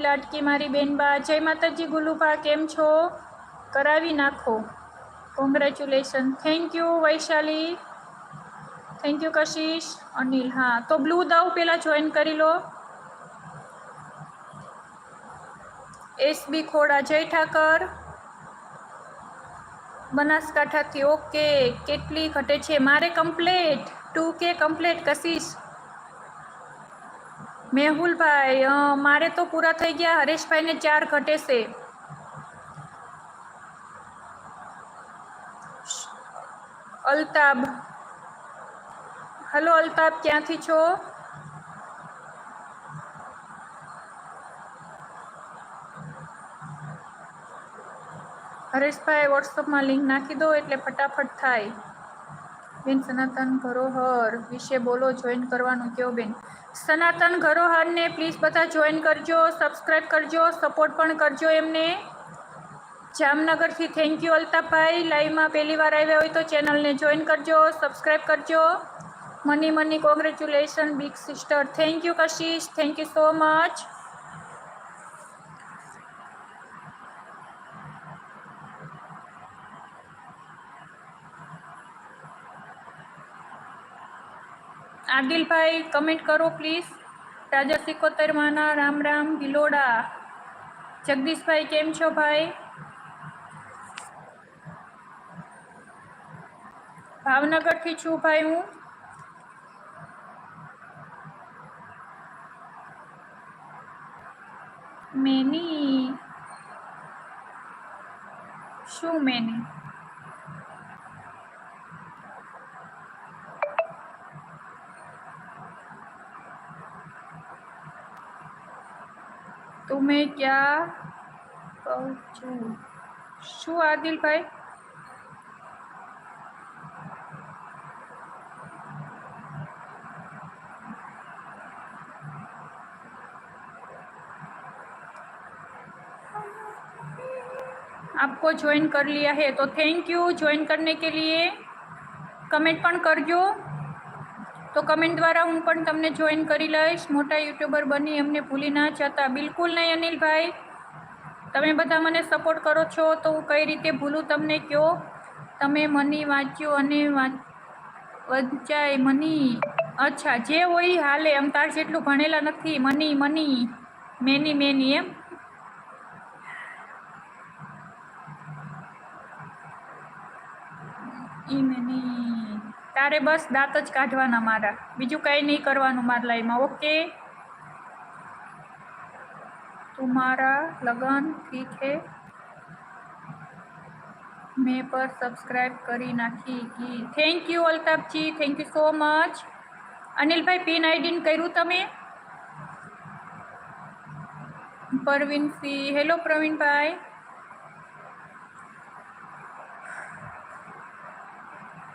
લાટકી મારી બેનબા જય માતાજી ગુલુભા કેમ છો? કરાવી નાખો. Congratulation thank you Vaishali. Thank you Kashish. Anil, હા. તો બ્લુ દાવ પહેલાં જોઈન કરી લો. એસબી ખોડા, જય ઠાકર. બનાસકાંઠાથી ઓકે કેટલી ઘટે છે? મારે કમ્પ્લેટ ટુ કે કમ્પ્લેટ કશિશ? મેહુલભાઈ અ, મારે તો પૂરા થઈ ગયા હરેશભાઈને ચાર ઘટે છે અલ્તાબ હલો અલ્તાબ ક્યાંથી છો હરેશભાઈ વોટ્સઅપમાં લિંક નાખી દો એટલે ફટાફટ થાય બેન, સનાતન ધરોહર વિશે બોલો જોઈન કરવાનું કયો બેન? સનાતન ધરોહરને પ્લીઝ બધા જોઈન કરજો સબસ્ક્રાઈબ કરજો સપોર્ટ પણ કરજો એમને. જામનગરથી થેન્ક યુ અલ્તાભાઈ લાઈવમાં પહેલી વાર આવ્યા હોય તો ચેનલને જોઈન કરજો સબસ્ક્રાઈબ કરજો. Money money congratulation big sister thank you Kashish. Thank you so much આદિલભાઈ comment કરો પ્લીઝ રાજા સિકોતેર માના રામ રામ ભિલોડા જગદીશભાઈ કેમ છો ભાઈ ભાવનગરથી છું ભાઈ હું મેની શું મેની તમે ક્યાં કહું છું શું આદિલભાઈ आपको ज्वाइन कर लिया है तो थैंक यू ज्वाइन करने के लिए કમેન્ટ પણ કરજો તો કમેન્ટ દ્વારા હું પણ તમને જોઈન કરી લઈશ. મોટા યુટ્યુબર બની એમને ભૂલી ના જતા. બિલકુલ નહીં અનિલભાઈ. તમે બધા મને સપોર્ટ કરો છો તો હું કઈ રીતે ભૂલું તમને કયો? તમે મની વાંચ્યો અને વાંચ- વંચાય મની. અચ્છા, જે હોય હાલે. એમ તાર જેટલું ભણેલા નથી. Money money. મેની મેની એમ. ઈ મેની. તારે બસ દાંત જ કાઢવાના મારા. બીજું કંઈ નહીં કરવાનું મારા લાઈમાં, ઓકે? તુમારા લગન ઠીક હે? મેં પર સબસ્ક્રાઈબ કરી નાખી કી. થેન્ક યુ અલ્તાફજી. થેન્ક યુ સો મચ અનિલભાઈ, પિન આઈડીન કર્યું તમે? પરવીન ફી હેલો પ્રવીણભાઈ.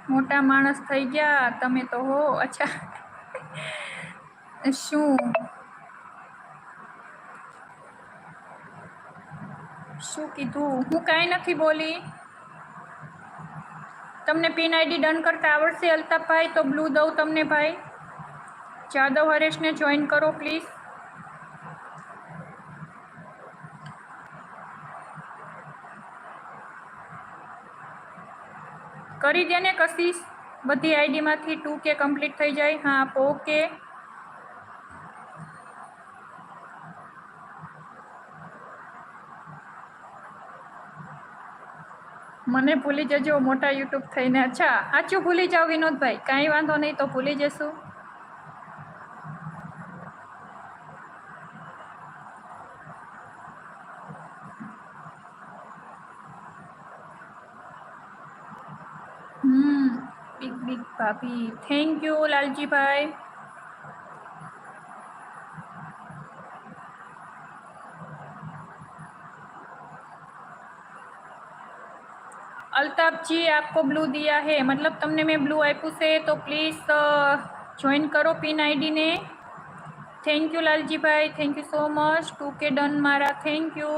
મોટા માણસ થઈ ગયા, તમે તો હો, અચ્છા. શું? શું કીધું? હું કાંઈ નથી બોલી. તમને પિન આઈડી ડન કરતા આવડશે અલ્તાફભાઈ, તો બ્લુ દઉં તમને ભાઈ. જાદવ હરેશને જોઈન કરો, પ્લીઝ. કરી દે ને કશીશ. બધી આઈડીમાંથી ટુ કે કમ્પ્લીટ થઈ જાય. હા, આપો, ઓકે. મને ભૂલી જજો, મોટા યુટ્યુબ થઈને. અચ્છા આચું ભૂલી જાઓ વિનોદભાઈ. કાંઈ વાંધો નહીં, તો ભૂલી જશું. हम्म, बिग बिग पापी थैंक यू लालजी भाई अलताफ जी, आपको ब्लू दिया है। मतलब तुमने मैं ब्लू आईपू से तो प्लीज़ ज्वाइन करो पिन आईडी ने। थैंक यू लालजी भाई thank you so much two K done मारा। Thank you